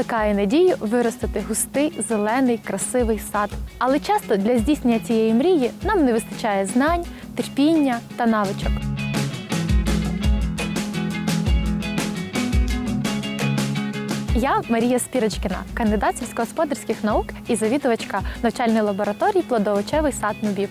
Плекає надію виростити густий, зелений, красивий сад. Але часто для здійснення цієї мрії нам не вистачає знань, терпіння та навичок. Я Марія Спірочкіна, кандидат сільськогосподарських наук і завідувачка навчальної лабораторії плодовочевий сад НУБІП.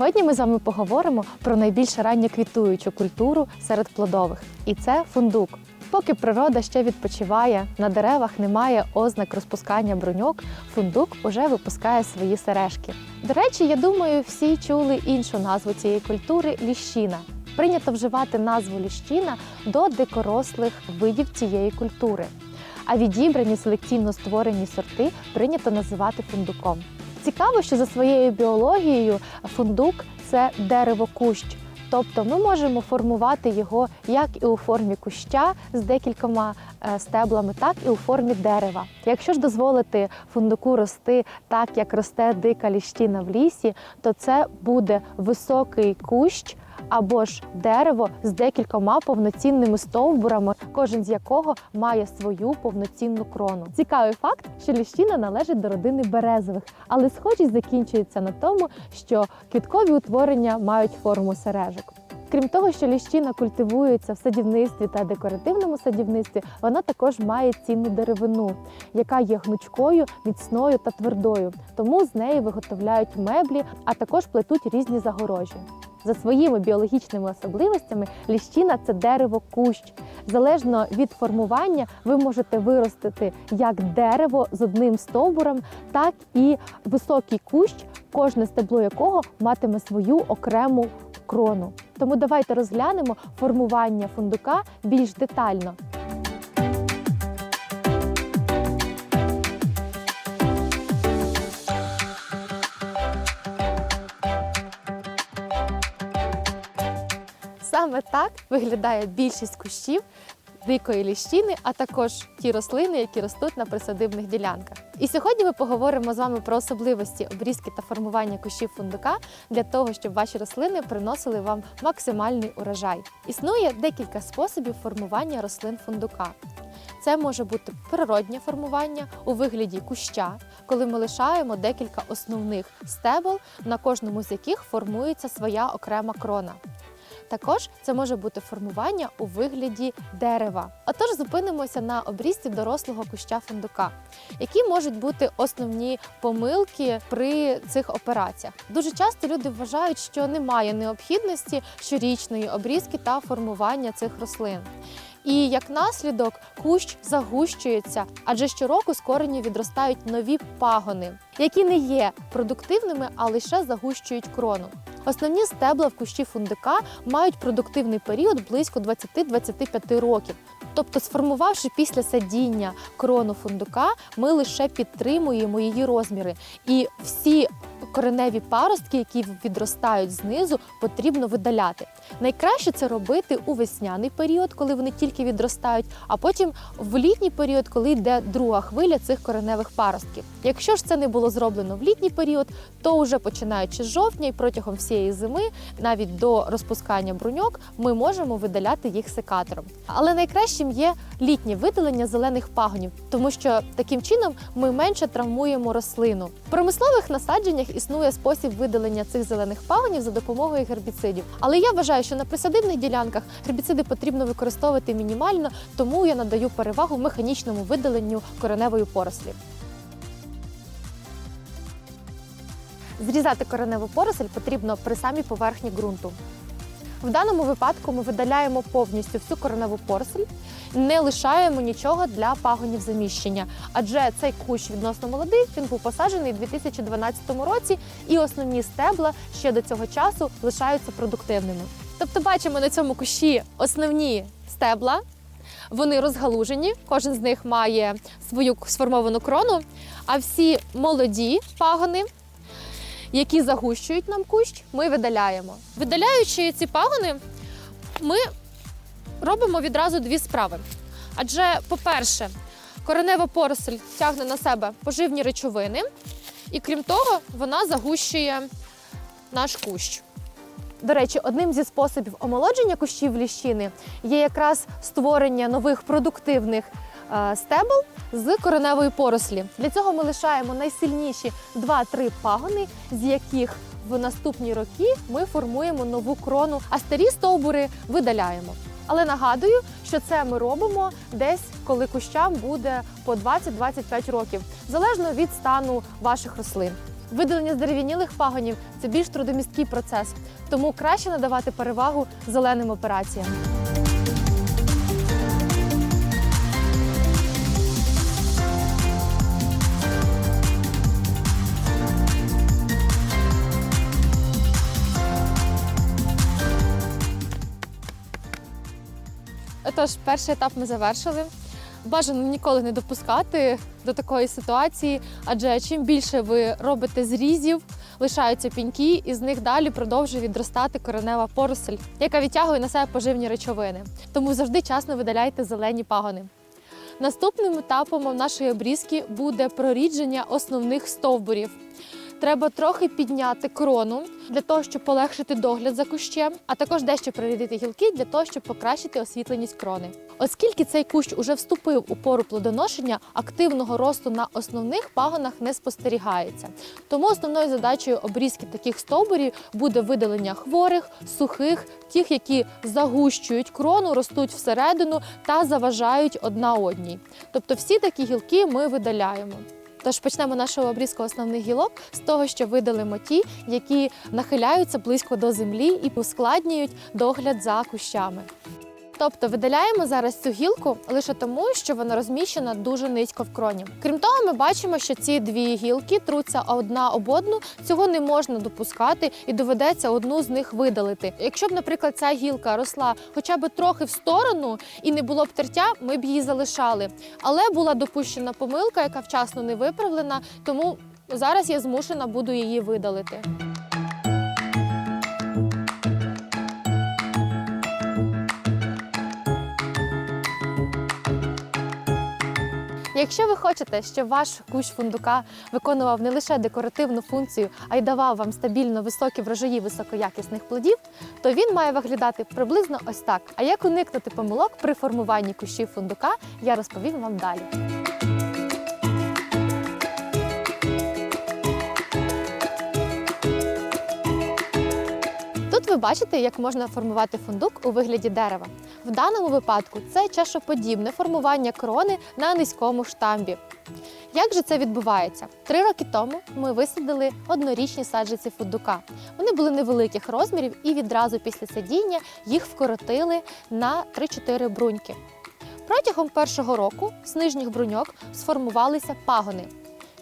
Сьогодні ми з вами поговоримо про найбільш ранньоквітуючу культуру серед плодових, і це фундук. Поки природа ще відпочиває, на деревах немає ознак розпускання бруньок, фундук уже випускає свої сережки. До речі, я думаю, всі чули іншу назву цієї культури ліщина. Прийнято вживати назву ліщина до дикорослих видів цієї культури. А відібрані селекційно створені сорти прийнято називати фундуком. Цікаво, що за своєю біологією фундук це дерево-кущ. Тобто ми можемо формувати його як і у формі куща з декількома е, стеблами, так і у формі дерева. Якщо ж дозволити фундуку рости так, як росте дика ліщина в лісі, то це буде високий кущ або ж дерево з декількома повноцінними стовбурами, кожен з якого має свою повноцінну крону. Цікавий факт, що ліщина належить до родини березових, але схожість закінчується на тому, що квіткові утворення мають форму сережок. Крім того, що ліщина культивується в садівництві та декоративному садівництві, вона також має цінну деревину, яка є гнучкою, міцною та твердою. Тому з неї виготовляють меблі, а також плетуть різні загорожі. За своїми біологічними особливостями ліщина це дерево кущ. Залежно від формування, ви можете виростити як дерево з одним стовбуром, так і високий кущ, кожне стебло якого матиме свою окрему крону. Тому давайте розглянемо формування фундука більш детально. Саме так виглядає більшість кущів дикої ліщини, а також ті рослини, які ростуть на присадибних ділянках. І сьогодні ми поговоримо з вами про особливості обрізки та формування кущів фундука для того, щоб ваші рослини приносили вам максимальний урожай. Існує декілька способів формування рослин фундука. Це може бути природнє формування у вигляді куща, коли ми лишаємо декілька основних стебел, на кожному з яких формується своя окрема крона. Також це може бути формування у вигляді дерева. Отож, зупинимося на обрізці дорослого куща фундука, які можуть бути основні помилки при цих операціях. Дуже часто люди вважають, що немає необхідності щорічної обрізки та формування цих рослин. І як наслідок кущ загущується, адже щороку з коренів відростають нові пагони, які не є продуктивними, а лише загущують крону. Основні стебла в кущі фундука мають продуктивний період близько 20-25 років. Тобто, сформувавши після садіння крону фундука, ми лише підтримуємо її розміри. І всі кореневі паростки, які відростають знизу, потрібно видаляти. Найкраще це робити у весняний період, коли вони тільки відростають, а потім в літній період, коли йде друга хвиля цих кореневих паростків. Якщо ж це не було зроблено в літній період, то вже починаючи з жовтня і протягом всієї зими, навіть до розпускання бруньок, ми можемо видаляти їх секатором. Але найкращим є літнє видалення зелених пагонів, тому що таким чином ми менше травмуємо рослину. В промислових насадженнях існує спосіб видалення цих зелених пагонів за допомогою гербіцидів. Але я вважаю, що на присадибних ділянках гербіциди потрібно використовувати мінімально, тому я надаю перевагу механічному видаленню кореневої порослі. Зрізати кореневу поросль потрібно при самій поверхні ґрунту. В даному випадку ми видаляємо повністю всю кореневу поросль, не лишаємо нічого для пагонів заміщення. Адже цей кущ відносно молодий, він був посаджений у 2012 році, і основні стебла ще до цього часу лишаються продуктивними. Тобто, бачимо на цьому кущі основні стебла. Вони розгалужені, кожен з них має свою сформовану крону, а всі молоді пагони, які загущують нам кущ, ми видаляємо. Видаляючи ці пагони, ми робимо відразу дві справи. Адже, по-перше, коренева поросль тягне на себе поживні речовини, і крім того, вона загущує наш кущ. До речі, одним зі способів омолодження кущів ліщини є якраз створення нових продуктивних е, стебел з кореневої порослі. Для цього ми лишаємо найсильніші 2-3 пагони, з яких в наступні роки ми формуємо нову крону, а старі стовбури видаляємо. Але нагадую, що це ми робимо десь, коли кущам буде по 20-25 років, залежно від стану ваших рослин. Видалення здерев'янілих пагонів це більш трудомісткий процес, тому краще надавати перевагу зеленим операціям. Отож, перший етап ми завершили. Бажано ніколи не допускати до такої ситуації, адже чим більше ви робите зрізів, лишаються піньки, і з них далі продовжує відростати коренева поросль, яка відтягує на себе поживні речовини. Тому завжди часно видаляйте зелені пагони. Наступним етапом нашої обрізки буде прорідження основних стовбурів. Треба трохи підняти крону для того, щоб полегшити догляд за кущем, а також дещо прорідити гілки для того, щоб покращити освітленість крони. Оскільки цей кущ уже вступив у пору плодоношення, активного росту на основних пагонах не спостерігається. Тому основною задачею обрізки таких стовбурів буде видалення хворих, сухих, тих, які загущують крону, ростуть всередину та заважають одна одній. Тобто всі такі гілки ми видаляємо. Тож почнемо нашу обрізку основних гілок з того, що видалимо ті, які нахиляються близько до землі і ускладнюють догляд за кущами. Тобто видаляємо зараз цю гілку лише тому, що вона розміщена дуже низько в кроні. Крім того, ми бачимо, що ці дві гілки труться одна об одну. Цього не можна допускати і доведеться одну з них видалити. Якщо б, наприклад, ця гілка росла хоча б трохи в сторону і не було б тертя, ми б її залишали. Але була допущена помилка, яка вчасно не виправлена, тому зараз я змушена буду її видалити. Якщо ви хочете, щоб ваш кущ фундука виконував не лише декоративну функцію, а й давав вам стабільно високі врожаї високоякісних плодів, то він має виглядати приблизно ось так. А як уникнути помилок при формуванні кущів фундука, я розповім вам далі. Бачите, як можна формувати фундук у вигляді дерева. В даному випадку це чашоподібне формування крони на низькому штамбі. Як же це відбувається? Три роки тому ми висадили однорічні саджанці фундука. Вони були невеликих розмірів і відразу після садіння їх вкоротили на 3-4 бруньки. Протягом першого року з нижніх бруньок сформувалися пагони.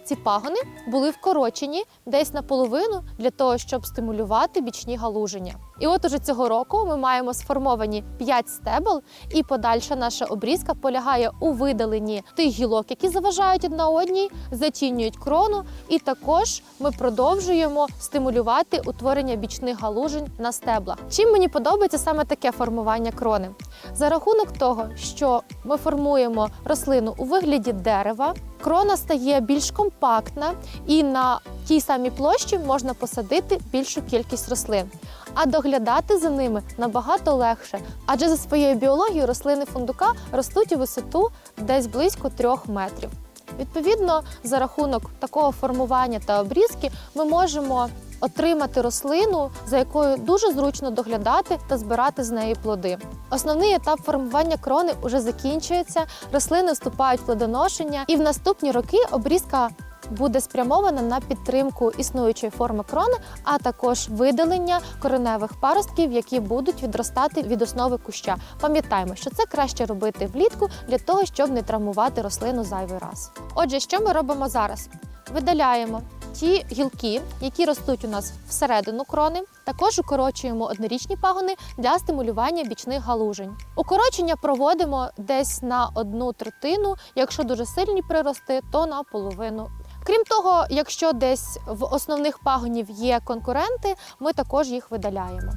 Ці пагони були вкорочені десь наполовину для того, щоб стимулювати бічні галуження. І от уже цього року ми маємо сформовані 5 стебел, і подальша наша обрізка полягає у видаленні тих гілок, які заважають одна одній, затінюють крону, і також ми продовжуємо стимулювати утворення бічних галужень на стеблах. Чим мені подобається саме таке формування крони? За рахунок того, що ми формуємо рослину у вигляді дерева, крона стає більш компактна і на тій самій площі можна посадити більшу кількість рослин. А доглядати за ними набагато легше, адже за своєю біологією рослини фундука ростуть у висоту десь близько трьох метрів. Відповідно, за рахунок такого формування та обрізки ми можемо отримати рослину, за якою дуже зручно доглядати та збирати з неї плоди. Основний етап формування крони вже закінчується, рослини вступають в плодоношення, і в наступні роки обрізка буде спрямована на підтримку існуючої форми крони, а також видалення кореневих паростків, які будуть відростати від основи куща. Пам'ятаємо, що це краще робити влітку для того, щоб не травмувати рослину зайвий раз. Отже, що ми робимо зараз? Видаляємо ті гілки, які ростуть у нас всередину крони. Також укорочуємо однорічні пагони для стимулювання бічних галужень. Укорочення проводимо десь на одну третину. Якщо дуже сильні прирости, то на половину. Крім того, якщо десь в основних пагонів є конкуренти, ми також їх видаляємо.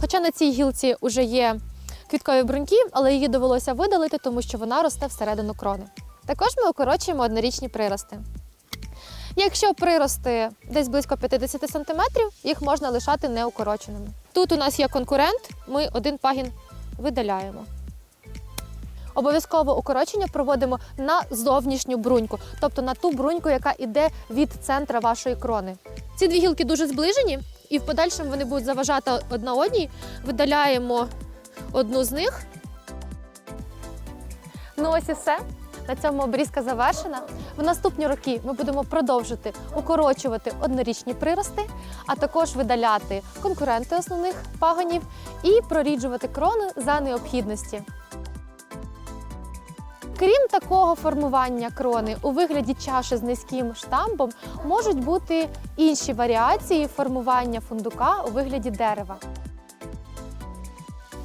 Хоча на цій гілці вже є квіткові бруньки, але її довелося видалити, тому що вона росте всередину крони. Також ми укорочуємо однорічні прирости. Якщо прирости десь близько 50 см, їх можна лишати неукороченими. Тут у нас є конкурент, ми один пагін видаляємо. Обов'язково укорочення проводимо на зовнішню бруньку, тобто на ту бруньку, яка йде від центра вашої крони. Ці дві гілки дуже зближені, і в подальшому вони будуть заважати одна одній. Видаляємо одну з них. Ну ось і все. На цьому обрізка завершена. В наступні роки ми будемо продовжити укорочувати однорічні прирости, а також видаляти конкуренти основних пагонів і проріджувати крони за необхідності. Крім такого формування крони у вигляді чаші з низьким штамбом можуть бути інші варіації формування фундука у вигляді дерева.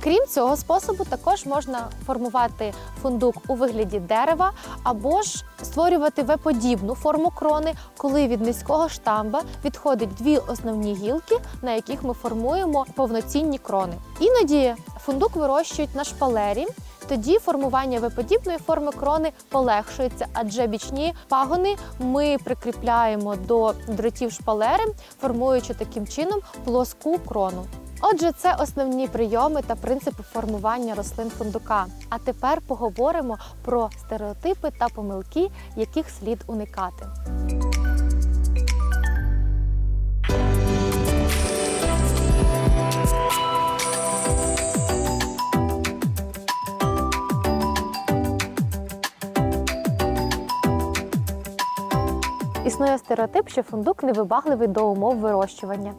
Крім цього способу, також можна формувати фундук у вигляді дерева або ж створювати В-подібну форму крони, коли від низького штамба відходять дві основні гілки, на яких ми формуємо повноцінні крони. Іноді фундук вирощують на шпалері. Тоді формування В-подібної форми крони полегшується, адже бічні пагони ми прикріпляємо до дротів шпалери, формуючи таким чином плоску крону. Отже, це основні прийоми та принципи формування рослин фундука. А тепер поговоримо про стереотипи та помилки, яких слід уникати. Існує стереотип, що фундук невибагливий до умов вирощування.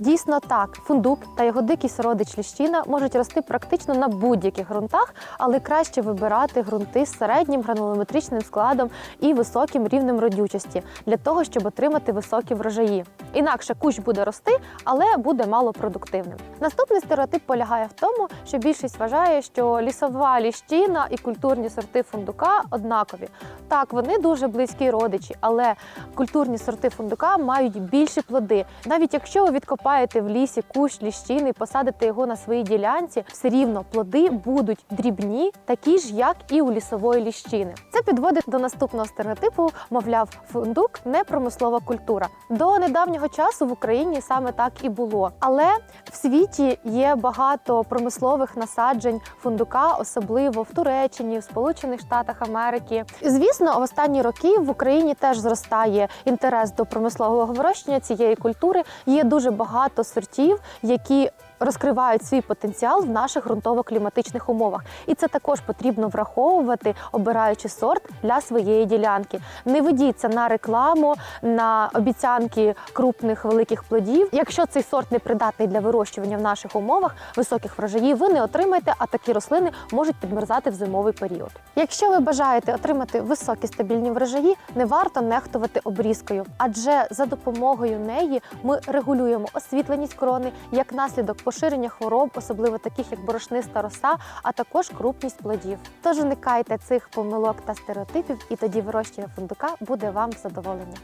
Дійсно так, фундук та його дикий сородич ліщина можуть рости практично на будь-яких ґрунтах, але краще вибирати ґрунти з середнім гранулометричним складом і високим рівнем родючості для того, щоб отримати високі врожаї. Інакше кущ буде рости, але буде малопродуктивним. Наступний стереотип полягає в тому, що більшість вважає, що лісова ліщина і культурні сорти фундука однакові. Так, вони дуже близькі родичі, але культурні сорти фундука мають більші плоди. Навіть якщо ви відкопаєте в лісі кущ ліщини і посадите його на своїй ділянці, все рівно плоди будуть дрібні, такі ж, як і у лісової ліщини. Це підводить до наступного стереотипу, мовляв, фундук не промислова культура. До недавнього часу в Україні саме так і було. Але в світі є багато промислових насаджень фундука, особливо в Туреччині, в Сполучених Штатах Америки. Звісно, в останні роки в Україні теж зростає інтерес до промислового вирощення цієї культури. Є дуже багато сортів, які розкривають свій потенціал в наших ґрунтово-кліматичних умовах, і це також потрібно враховувати, обираючи сорт для своєї ділянки. Не ведіться на рекламу, на обіцянки крупних великих плодів. Якщо цей сорт не придатний для вирощування в наших умовах, високих врожаїв ви не отримаєте, а такі рослини можуть підмерзати в зимовий період. Якщо ви бажаєте отримати високі стабільні врожаї, не варто нехтувати обрізкою, адже за допомогою неї ми регулюємо освітленість крони як наслідок поширення хвороб, особливо таких як борошниста роса, а також крупність плодів. Тож уникайте цих помилок та стереотипів, і тоді вирощення фундука буде вам задоволення.